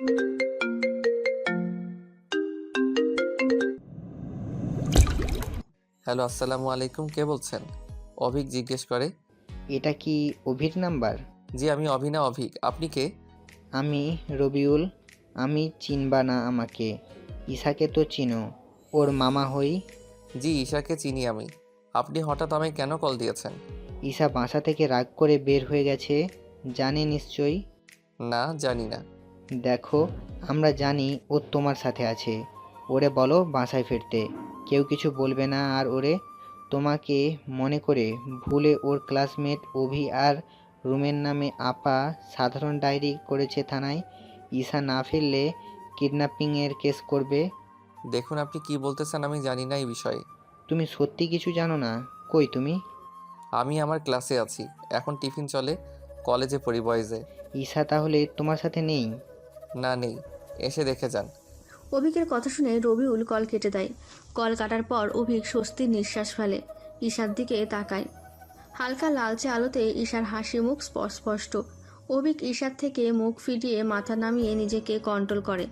Hello আসসালামু আলাইকুম। কে বলছেন? অভিক জিজ্ঞেস করে। এটা কি অভির নাম্বার? জি আমি অভিনা অভিক। আপনি কে? আমি রবিউল। আমি চিনবা না আমাকে। ঈশাকে তো চিনো। ওর মামা হই। জি ঈশাকে চিনি আমি। আপনি হঠাৎ আমায় কেন কল দিয়েছেন? ঈশা বাসা থেকে রাগ করে বের হয়ে গেছে। জানে নিশ্চয়ই। না জানি না। দেখো আমরা জানি ও তোমার সাথে আছে। ওরে বলো বাসায় ফিরতে। কেউ কিছু বলবে না আর ওরে। তোমাকে মনে করে ভুলে ওর ক্লাসমেট অভি আর রুমের নামে আপা সাধারণ ডায়েরি করেছে থানায়। ঈশা না ফিরলে কিডন্যাপিংয়ের কেস করবে। দেখুন আপনি কি বলতেছেন আমি জানি না এই বিষয়ে। তুমি সত্যি কিছু জানো না? কই তুমি? আমি আমার ক্লাসে আছি। এখন টিফিন চলে কলেজে পড়ি বয়েজে। ঈশা তাহলে তোমার সাথে নেই? না নেই, এসে দেখে যান। অভিকের কথা শুনে রবিউল কল কেটে দেয়। কল কাটার পর অভিক স্বস্তির নিঃশ্বাস ফেলে। ঈশার দিকে তাকায়। হালকা লালচে আলোতে ঈশার হাসি মুখ স্পষ্ট। অভিক ঈশার থেকে মুখ ফিরিয়ে মাথা নামিয়ে নিজেকে কন্ট্রোল করে।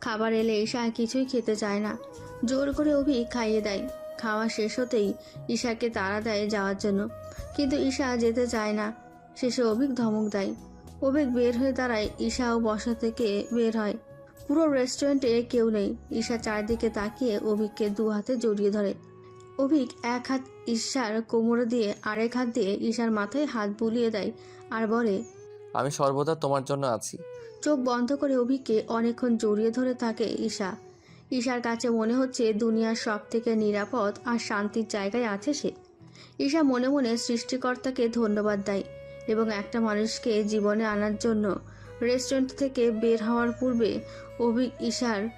খাবার এলে ঈশা কিছুই খেতে চায় না। জোর করে অভিক খাইয়ে দেয়। খাওয়া শেষ হতেই ঈশাকে তাড়া দেয় যাওয়ার জন্য। কিন্তু ঈশা যেতে চায় না। শেষে অভিক ধমক দেয়। অভিক বের হয়ে দাঁড়ায় ঈশা ও বসা থেকে বের হয়। পুরো রেস্টুরেন্টে কেউ নেই। ঈশা চারদিকে তাকিয়ে অভিককে দু হাতে জড়িয়ে ধরে। অভিক এক হাত ঈশার কোমরে দিয়ে আরেক হাত দিয়ে ঈশার মাথায় হাত বুলিয়ে দেয় আর বলে আমি সর্বদা তোমার জন্য আছি। চোখ বন্ধ করে অভিককে অনেকক্ষণ জড়িয়ে ধরে থাকে ঈশা। ঈশার কাছে মনে হচ্ছে দুনিয়ার সব থেকে নিরাপদ আর শান্তির জায়গায় আছে সে। ঈশা মনে মনে সৃষ্টিকর্তাকে ধন্যবাদ দেয়। এবং একটা মানুষকে জীবনে আনার জন্য রেস্টুরেন্ট থেকে বের হওয়ার পূর্বে অভিক ঈশার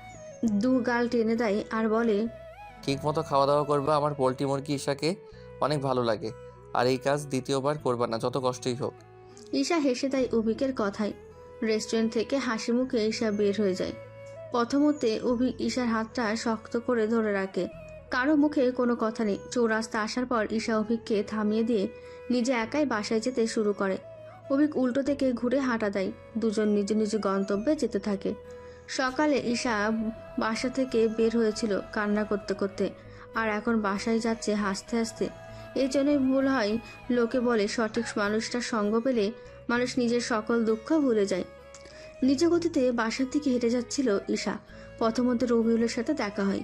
দু গাল টেনে দেয় আর বলে ঠিক মতো খাওয়া দাওয়া করবা আমার পোলট্রি মুরগি ঈশাকে? অনেক ভালো লাগে। আর এই কাজ দ্বিতীয়বার করবা না যত কষ্টই হোক। ঈশা হেসে দেয় অভিকের কথায়। রেস্টুরেন্ট থেকে হাসি মুখে ঈশা বের হয়ে যায়। প্রথমতে অভিক ঈশার হাতটা শক্ত করে ধরে রাখে। কারও মুখে কোনো কথা নেই। চৌরাস্তা আসার পর ঈশা অভিককে থামিয়ে দিয়ে নিজে একাই বাসায় যেতে শুরু করে। অভিক উল্টো থেকে ঘুরে হাঁটা দেয়। দুজন নিজ নিজ গন্তব্যে যেতে থাকে। সকালে ঈশা বাসা থেকে বের হয়েছিল কান্না করতে করতে আর এখন বাসায় যাচ্ছে হাসতে হাসতে। এই জন্যই ভুল হয় লোকে বলে সঠিক মানুষটার সঙ্গ পেলে মানুষ নিজের সকল দুঃখ ভুলে যায়। নিজ গতিতে বাসার দিকে হেঁটে যাচ্ছিল ঈশা। প্রথমত রবিউলের সাথে দেখা হয়।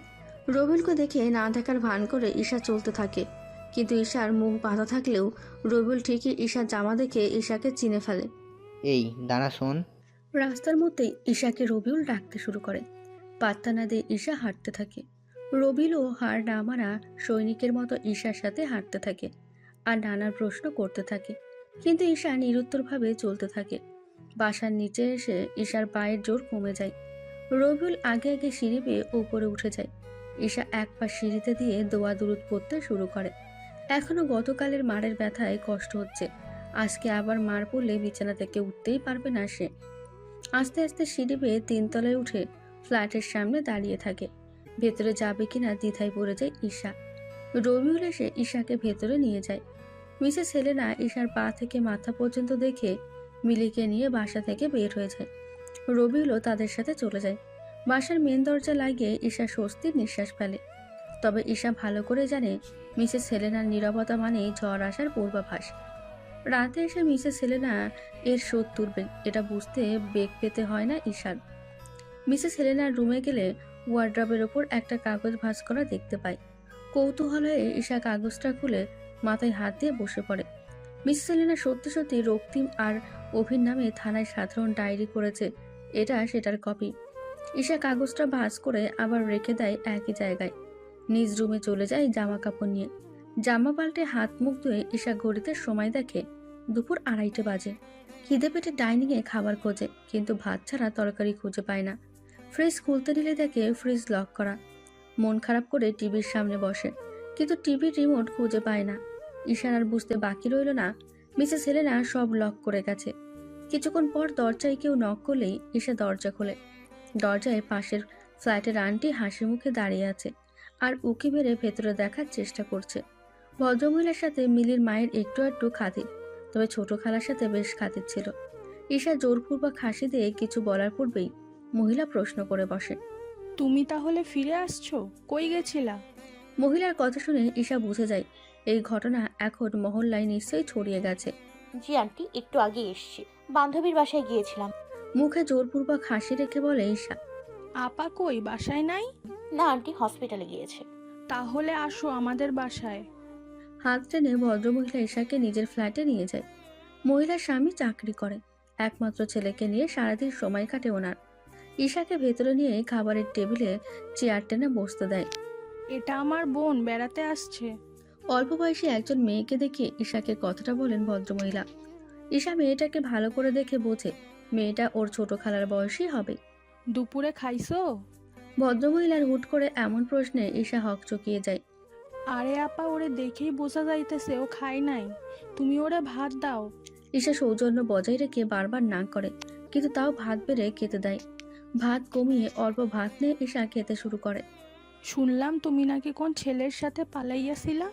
রবিউলকে দেখে না দেখার ভান করে ঈশা চলতে থাকে। কিন্তু ঈশার মুখ বাঁধা থাকলেও রবিউল ঠিকই ঈশার জামা দেখে ঈশাকে চিনে ফেলে। এই দাঁড়া শোন। রাস্তার মধ্যেই ঈশাকে রবিউল ডাকতে শুরু করে। পাত্তা না দিয়ে ঈশা হাঁটতে থাকে। রবিউলও হার না মারা সৈনিকের মতো ঈশার সাথে হাঁটতে থাকে আর নানা প্রশ্ন করতে থাকে। কিন্তু ঈশা নিরুত্তরভাবে চলতে থাকে। বাসার নিচে এসে ঈশার পায়ের জোর কমে যায়। রবিউল আগে আগে সিঁড়ি বেয়ে উপরে উঠে যায়। ঈশা এক পা সিঁড়িতে দিয়ে দোয়া দুরুদ পড়তে শুরু করে। এখনও গতকালের মারের ব্যথায় কষ্ট হচ্ছে। আজকে আবার মার পড়লে বিছানা থেকে উঠতেই পারবে না সে। আস্তে আস্তে সিঁড়ি বেয়ে তিনতলায় উঠে ফ্ল্যাটের সামনে দাঁড়িয়ে থাকে। ভেতরে যাবে কিনা দ্বিধায় পড়ে যায় ঈশা। রবিউল এসে ঈশাকে ভেতরে নিয়ে যায়। মিসেস হেলেনা ঈশার পা থেকে মাথা পর্যন্ত দেখে মিলিকে নিয়ে বাসা থেকে বের হয়ে যায়। রবিউলও তাদের সাথে চলে যায়। বাসার মেন দরজা লাগিয়ে ঈশা স্বস্তির নিঃশ্বাস ফেলে। তবে ঈশা ভালো করে জানে মিসেস সেলেনার নীরবতা মানেই ঝড় আসার পূর্বাভাস। রাতে এসে মিসেস সেলেনা এর শোধ তুলবেন, এটা বুঝতে বেগ পেতে হয় না ঈশার। মিসেস হেলেনার রুমে গেলে ওয়ার্ড্রবের ওপর একটা কাগজ ভাঁজ করা দেখতে পায়। কৌতূহল হয়ে ঈশা কাগজটা খুলে মাথায় হাত দিয়ে বসে পড়ে। মিসেস হেলেনা সত্যি সত্যি রক্তিম আর অভির নামে থানায় সাধারণ ডায়েরি করেছে। এটা সেটার কপি। ঈশা কাগজটা ভাঁজ করে আবার রেখে দেয় একই জায়গায়। নিজ রুমে চলে যায় জামা কাপড় নিয়ে। জামা পাল্টে হাত মুখ ধুয়ে ঈশা ঘড়িতে সময় দেখে দুপুর আড়াইটে বাজে। খিদে পেটে ডাইনিংয়ে খাবার খোঁজে, কিন্তু ভাত ছাড়া তরকারি খুঁজে পায় না। ফ্রিজ খুলতে নিলে দেখে ফ্রিজ লক করা। মন খারাপ করে টিভির সামনে বসে, কিন্তু টিভির রিমোট খুঁজে পায় না। ঈশার আর বুঝতে বাকি রইল না, মিসেস হেলেনা সব লক করে গেছে। কিছুক্ষণ পর দরজায় কেউ নক করলেই ঈশা দরজা খোলে। দরজায় পাশের ফ্ল্যাটের আন্টি হাসি মুখে দাঁড়িয়ে আছে আর উকি মেরে ভেতরে দেখার চেষ্টা করছে। ভদ্রমহিলার সাথে মিলির মায়ের একটু একটু খাতির তবে ছোট খালার সাথে বেশ খাতির ছিল। ঈশা জোরপূর্বক হাসি দিয়ে কিছু বলার পূর্বেই মহিলা প্রশ্ন করে বসে। তুমি তাহলে ফিরে আসছো? কই গেছিলা? মহিলার কথা শুনে ঈশা বুঝে যায় এই ঘটনা এখন মহল্লায় নিশ্চয়ই ছড়িয়ে গেছে। জি আন্টি একটু আগে এসছি। বান্ধবীর বাসায় গিয়েছিলাম। মুখে জোরপূর্বক হাসি রেখে বলে ঈশা আপা কই বাসায় নাই? না আন্টি হসপিটালে গিয়েছে। তাহলে আসো আমাদের বাসায়। হাত টেনে ভদ্রমহিলা ঈশাকে নিজের ফ্ল্যাটে নিয়ে যায়। মহিলার স্বামী চাকরি করে একমাত্র ছেলেকে নিয়ে সারাদিন সময় কাটে ওনার। ঈশাকে ভেতরে নিয়ে খাবারের টেবিলে চেয়ার টেনে বসতে দেয়। এটা আমার বোন বেড়াতে আসছে। অল্প বয়সী একজন মেয়েকে দেখে ঈশাকে কথাটা বলেন ভদ্রমহিলা। ঈশা মেয়েটাকে ভালো করে দেখে বোঝে মেয়েটা ওর ছোট খালার বয়সী হবে। দুপুরে খাইছো? ভদ্রমহিলার হুট করে এমন প্রশ্নে ঈশা হক চকিয়ে যায়। আরে আপা ওরে দেখেই বোঝা যাইতেছে ও খাই নাই। তুমি ওরে ভাত দাও। ঈশা সৌজন্য বজায় রেখে বারবার না করে কিন্তু তাও ভাত বেড়ে খেতে দেয়। ভাত কমিয়ে অল্প ভাত নিয়ে ঈশা খেতে শুরু করে। শুনলাম তুমি নাকি কোন ছেলের সাথে পালাইয়াছিলা?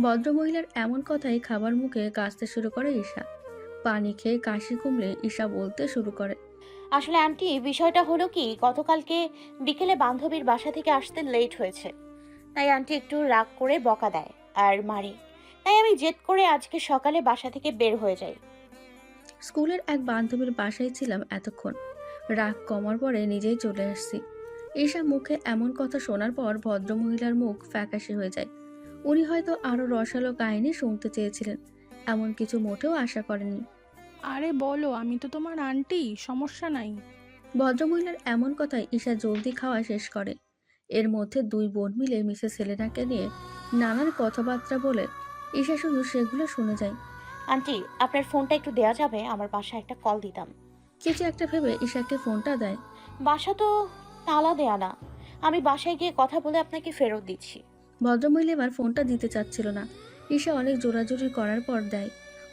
ভদ্রমহিলার এমন কথাই খাবার মুখে কাশতে শুরু করে ঈশা। পানি খেয়ে কাশি কমলে ঈশা বলতে শুরু করে। আসলে আন্টি বিষয়টা হলো কি গতকালকে বিকেলে বান্ধবীর বাসা থেকে আসতে লেট হয়েছে। তাই আন্টি একটু রাগ করে বকা দেয় আর মারি। তাই আমি জেদ করে আজকে সকালে বাসা থেকে বের হয়ে যাই। স্কুলের এক বান্ধবীর বাসায় ছিলাম এতক্ষণ। রাগ কমার পরে নিজেই চলে আসছি। ঈশা মুখে এমন কথা শোনার পর ভদ্রমহিলার মুখ ফ্যাকাশে হয়ে যায়। উনি হয়তো আরও রসালো কাহিনী শুনতে চেয়েছিলেন। এমন কিছু মোটেও আশা করেননি আরে বলো আমি তো তোমার আন্টি সমস্যা নাই। ভদ্রমহিলার এমন কথায় ঈশা জলদি খাওয়া শেষ করে। এর মধ্যে দুই বোন মিলে মিসেস সেলেনাকে নিয়ে নানান কথাবার্তা বলে ঈশা শুধু সেগুলো শুনে যায়। আন্টি আপনার ফোনটা একটু দেওয়া যাবে আমার বাসায় একটা কল দিতাম। কিছু একটা ভেবে ঈশাকে ফোনটা দেয়? বাসা তো তালা দেয়া না। আমি বাসায় গিয়ে কথা বলে আপনাকে ফেরত দিচ্ছি। ভদ্রমহিলা এবার ফোনটা দিতে চাচ্ছিল না। ঈশা অনেক জোরাজুরি করার পর দেয়।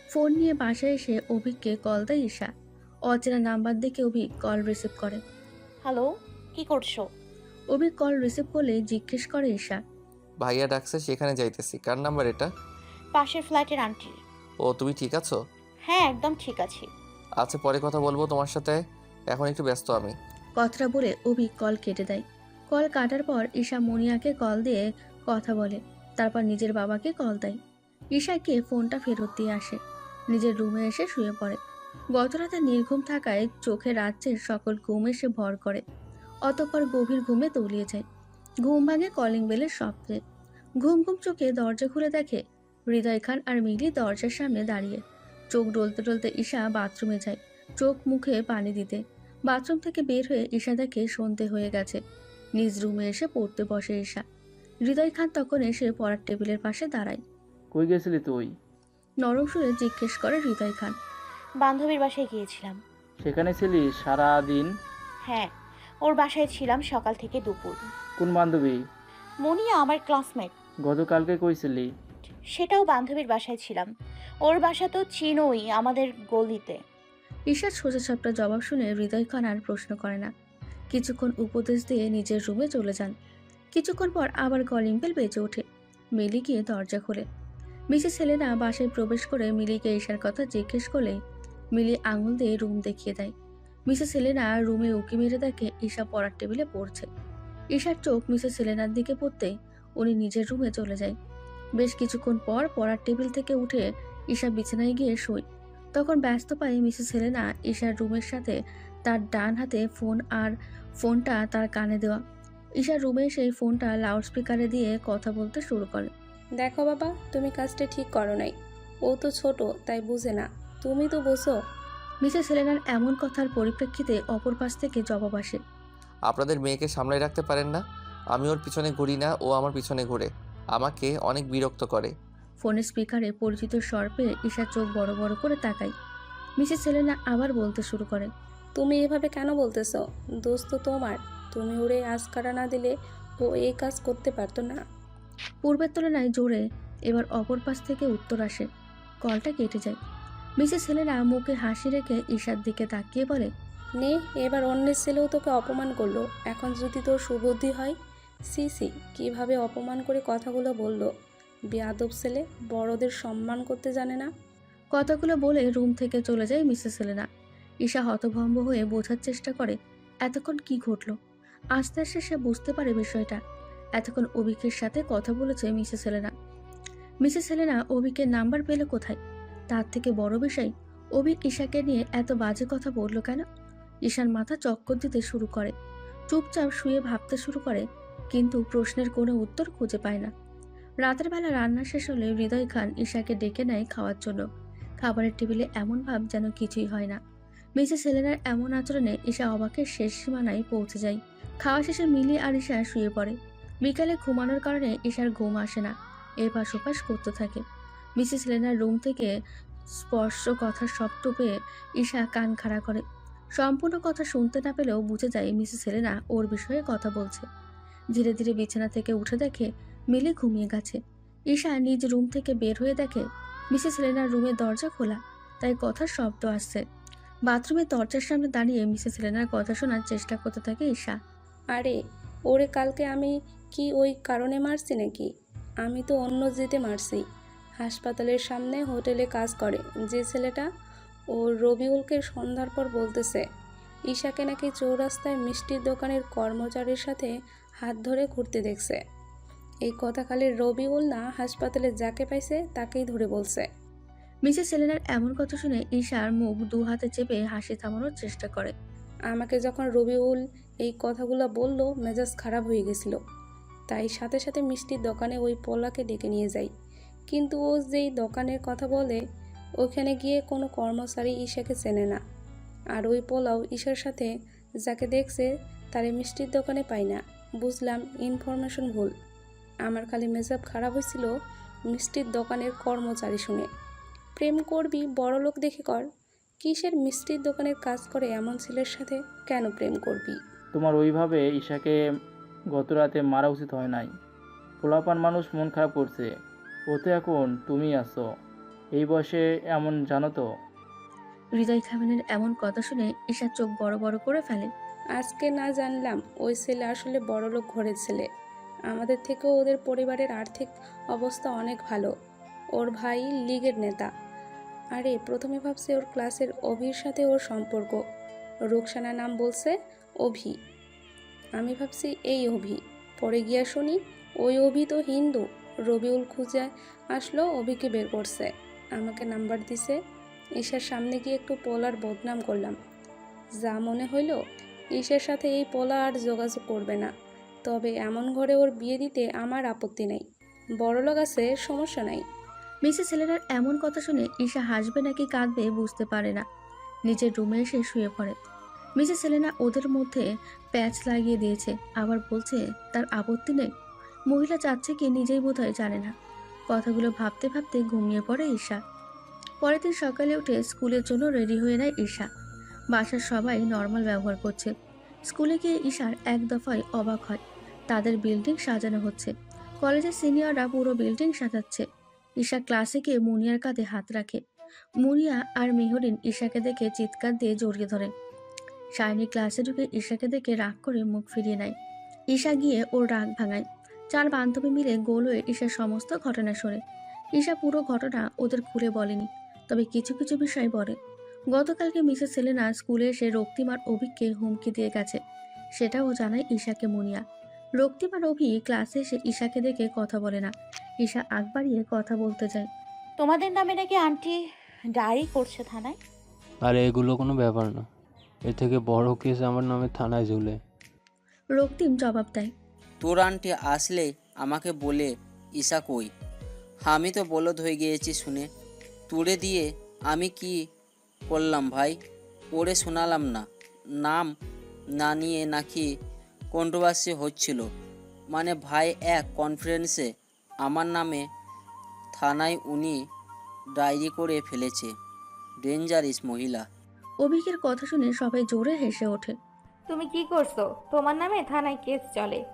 ফোন নিয়ে বাসায় এসে অভিককে কল দেয় ঈশা। অচেনা নাম্বার দেখে অভিক কল রিসিভ করে। হ্যালো কি করছ? অভিক কল রিসিভ করলে জিজ্ঞেস করে ঈশা। ভাইয়া ডাকছে সেখানে যাইতেছি। কার নাম্বার এটা? পাশের ফ্ল্যাটের আন্টি। ও তুমি ঠিক আছো? হ্যাঁ একদম ঠিক আছি। আচ্ছা পরে কথা বলব তোমার সাথে। এখন একটু ব্যস্ত আমি। কথাটা বলে অভিক কল কেটে দেয়। কল কাটার পর ঈশা মনিয়াকে কল দিয়ে কথা বলে। তারপর নিজের বাবাকে কল দেয়। ঈশাকে ফোনটা ফেরত দিয়ে আসে। নিজের রুমে এসে শুয়ে পড়ে। গত রাতে নির্ঘুম থাকায় চোখে রাজ্যের সকল ঘুম এসে ভর করে। অতঃপর গভীর ঘুমে তলিয়ে যায়। ঘুম ভাঙে কলিং বেলের শব্দে। ঘুম ঘুম চোখে দরজা খুলে দেখে হৃদয় খান আর মিলি দরজার সামনে দাঁড়িয়ে। চোখ ডলতে ডলতে ঈশা বাথরুমে যায়। চোখ মুখে পানি দিতে। বাথরুম থেকে বের হয়ে ঈশা দেখে সন্ধে হয়ে গেছে। নিজ রুমে এসে পড়তে বসে ঈশা। হৃদয় খান তখন এসে পড়ার টেবিলের পাশে দাঁড়ায়। কই গেছিলি তুই? নরম সুরে জিজ্ঞেস করে হৃদয় খান। বান্ধবীর বাসায় গিয়েছিলাম। সেখানে ছিলি সারা দিন হ্যাঁ ওর বাসায় ছিলাম সকাল থেকে দুপুর। কোন বান্ধবী? মনিয়া আমার ক্লাসমেট। গতকালকে কইছিলি। সেটাও বান্ধবীর বাসায় ছিলাম। ওর বাসা তো চিনোই আমাদের গলিতে। ঈশার সোজা সাপটা জবাব শুনে হৃদয় খান আর প্রশ্ন করে না। কিছুক্ষণ উপদেশ দিয়ে নিজের রুমে চলে যান। কিছুক্ষণ পর আবার কলিং বেল বেজে ওঠে। মিলি গিয়ে দরজা খোলে। মিসেস সেলেনা বাসায় প্রবেশ করে মিলিকে ঈশার কথা জিজ্ঞেস করলে মিলি আঙুল দিয়ে রুম দেখিয়ে দেয়। মিসেস সেলেনা রুমে উকি মেরে দেখে ঈশা পড়ার টেবিলে পড়ছে। ঈশার চোখ মিসেস সেলেনার দিকে পড়তে উনি নিজের রুমে চলে যায়। বেশ কিছুক্ষণ পর পড়ার টেবিল থেকে উঠে ঈশা বিছানায় গিয়ে শোয়। তখন ব্যস্ত পায় মিসেস হেলেনা ঈশার রুমের সাথে তার ডান হাতে ফোন আর ফোনটা তার কানে দেওয়া। ঈশার রুমে সেই ফোনটা লাউডস্পিকারে দিয়ে কথা বলতে শুরু করে। দেখো বাবা তুমি কাজটা ঠিক করো নাই। ও তো ছোট তাই বুঝে না। তুমি তো বোঝো। মিসেস হেলেনার এমন কথার পরিপ্রেক্ষিতে অপর পাশ থেকে জবাব আসে। আপনাদের মেয়েকে সামলায় রাখতে পারেন না? আমি ওর পিছনে ঘুরি না ও আমার পিছনে ঘুরে। আমাকে অনেক বিরক্ত করে। ফোনের স্পিকারে পরিচিত স্বর পেয়ে ঈশার চোখ বড় বড় করে তাকায়। মিসেস হেলেনা আবার বলতে শুরু করে। তুমি এভাবে কেন বলতেছো? দোস্ত তোমার। তুমি ওরে আজকারা না দিলে ও এই কাজ করতে পারতো না। পূর্বের তুলনায় জোরে এবার অপর পাশ থেকে উত্তর আসে। কলটা কেটে যায়। মিসেস হেলেনা মুখে হাসি রেখে ঈশার দিকে তাকিয়ে বলে নে এবার অন্যের ছেলেও তোকে অপমান করল। এখন যদি তোর সুবুদ্ধি হয়? সি সি কীভাবে অপমান করে কথাগুলো বলল? বেয়াদব ছেলে বড়দের সম্মান করতে জানে না। কথাগুলো বলে রুম থেকে চলে যায় মিসেস হেলেনা। ঈশা হতভম্ব হয়ে বোঝার চেষ্টা করে এতক্ষণ কি ঘটলো? আস্তে আস্তে সে বুঝতে পারে বিষয়টা। এতক্ষণ অভিকের সাথে কথা বলেছে মিসেস হেলেনা। মিসেস হেলেনা অভিকের নাম্বার পেলে কোথায়? তার থেকে বড় বিষয়, অভিক ঈশাকে নিয়ে এত বাজে কথা বলল কেন? ঈশার মাথা চক্কর দিতে শুরু করে, চুপচাপ শুয়ে ভাবতে শুরু করে, কিন্তু প্রশ্নের কোনো উত্তর খুঁজে পায় না। রাতের বেলা রান্না শেষ হলে হৃদয় খান ঈশাকে ডেকে নেয় খাওয়ার জন্য। খাবারের টেবিলে এমন ভাব যেন কিছুই হয় না। মিসেস হেলেনার এমন আচরণে ঈশা অবাকের শেষ সীমানায় পৌঁছে যায়। খাওয়া শেষে মিলি আর ঈশা শুয়ে পড়ে। বিকালে ঘুমানোর কারণে ঈশার ঘুম আসে না। এপাশ ওপাশ করতে থাকে। মিসেস হেলেনার রুম থেকে স্পর্শ কথার শব্দ পেয়ে ঈশা কান খাড়া করে। সম্পূর্ণ কথা শুনতে না পেলেও বুঝে যায় মিসেস হেলেনা ওর বিষয়ে কথা বলছে। ধীরে ধীরে বিছানা থেকে উঠে দেখে মিলি ঘুমিয়ে গেছে। ঈশা নিজ রুম থেকে বের হয়ে দেখে মিসেস হেলেনার রুমের দরজা খোলা, তাই কথার শব্দ আসছে। বাথরুমের দরজার সামনে দাঁড়িয়ে মিসেস হেলেনার কথা শোনার চেষ্টা করতে থাকে ঈশা। আরে, ওরে কালকে আমি কি ওই কারণে মারছি নাকি? আমি তো অন্য যেতে মারছি। হাসপাতালের সামনে হোটেলে কাজ করে যে ছেলেটা ও রবিউলকে সন্ধ্যার পর বলতেছে ঈশাকে নাকি চৌরাস্তায় মিষ্টির দোকানের কর্মচারীর সাথে হাত ধরে ঘুরতে দেখছে। এই কথা খালি রবিউল না হাসপাতালে যাকে পাইছে তাকেই ধরে বলছে। মিসেস হেলেনার এমন কথা শুনে ঈশার মুখ দু হাতে চেপে হাসি থামানোর চেষ্টা করে। আমাকে যখন রবিউল এই কথাগুলো বলল মেজাজ খারাপ হয়ে গেছিল। তাই সাথে সাথে মিষ্টির দোকানে ওই পোলাকে ডেকে নিয়ে যাই। কিন্তু ও যেই দোকানের কথা বলে, ওখানে গিয়ে কোনো কর্মচারী ঈশাকে চেনে না। আর ওই পোলাও ঈশার সাথে যাকে দেখছে, তারে মিষ্টির দোকানে পাই না। বুঝলাম ইনফরমেশন ভুল। আমার খালি মেজাব খারাপ হয়েছিল মিষ্টির দোকানের কর্মচারী শুনে। প্রেম করবি, বড় লোক দেখে কর। কিসের মিষ্টির দোকানের কাজ করে এমন ছেলের সাথে কেন প্রেম করবি? তোমার ওইভাবে ঈশাকে গত রাতে মারা উচিত হয় নাই। পোলাপান মানুষ মন খারাপ করছে। ওতে এখন তুমি আছো। এই বয়সে এমন জানো তো? হৃদয় খামেনের এমন কথা শুনে ঈশা চোখ বড় বড় করে ফেলে। আজকে না জানলাম ওই ছেলে আসলে বড়লোক ঘরের ছেলে। আমাদের থেকেও ওদের পরিবারের আর্থিক অবস্থা অনেক ভালো। ওর ভাই লীগের নেতা। আরে প্রথমে ভাবছে ওর ক্লাসের অভির সাথে ওর সম্পর্ক। রুকসানা নাম বলছে অভি। আমি ভাবছি এই অভি। পরে গিয়া শুনি, ওই অভি তো হিন্দু। রবিউল খুঁজে আসলো, অভিকে বের করছে। আমাকে নাম্বার দিছে। ঈশার সামনে গিয়ে একটু পোলার বদনাম করলাম। যা মনে হইল, ঈশার সাথে এই পোলা আর যোগাযোগ করবে না। তবে এমন ঘরে ওর বিয়ে দিতে আমার আপত্তি নেই। বড়লোক আছে, সমস্যা নাই। মিসেস হেলেনার এমন কথা শুনে ঈশা হাসবে নাকি কাঁদবে বুঝতে পারে না। নিজের রুমে এসে শুয়ে পড়ে। মিসেস হেলেনা ওদের মধ্যে প্যাচ লাগিয়ে দিয়েছে, আবার বলছে তার আপত্তি নেই। মহিলা চাচ্ছে কি নিজেই বোধহয় জানে না। কথাগুলো ভাবতে ভাবতে ঘুমিয়ে পড়ে ঈশা। পরের দিন সকালে উঠে স্কুলের জন্য রেডি হয়ে নেয় ঈশা। বাসার সবাই নর্মাল ব্যবহার করছে। স্কুলে গিয়ে ঈশার এক দফায় অবাক হয়। তাদের বিল্ডিং সাজানো হচ্ছে। কলেজের সিনিয়ররা পুরো বিল্ডিং সাজাচ্ছে। ঈশা ক্লাসে গিয়ে মুনিয়ার কাঁধে হাত রাখে। মুনিয়া আর মেহরিন ঈশাকে দেখে চিৎকার দিয়ে জড়িয়ে ধরে। শাইনি ক্লাসে ঢুকে ঈশাকে দেখে রাগ করে মুখ ফিরিয়ে নেয়। ঈশা গিয়ে ওর রাগ ভাঙায়। চার বান্ধবী মিলে গোল হয়ে ঈশার সমস্ত ঘটনা শোনে। ঈশা পুরো ঘটনা ওদের খুলে বলেনি তবে কিছু কিছু বিষয় বলে। গতকালকে মিসেস সেলেনা স্কুলে এসে রক্তিমার অভিককে হুমকি দিয়ে গেছে সেটাও জানায় ঈশাকে মুনিয়া। রক্তিমার অভি ক্লাসে এসে ঈশাকে দেখে কথা বলে না। ঈশা আগ বাড়িয়ে কথা বলতে যায়। তোমাদের নামে নাকি আন্টি ডায়েরি করছে থানায়? আর এগুলো কোনো ব্যাপার না। এর থেকে বড় কেস আমার নামে থানায় ঝুলে। রক্তিম জবাব দেয়। তোর আন্টি আসলে আমাকে বলে ঈশা কই? আমি তো বলদ হয়ে গিয়েছি শুনে। তুড়ে দিয়ে আমি কি করলাম ভাই? পড়ে শোনালাম না। নাম না নিয়ে নাকি কন্ট্রোভার্সি হচ্ছিল। মানে ভাই এক কনফারেন্সে আমার নামে থানায় উনি ডায়েরি করে ফেলেছে। ডেঞ্জারিস মহিলা। অভিকের কথা শুনে সবাই জোরে হেসে ওঠে। তুমি কি করছ? তোমার নামে থানায় কেস চলে।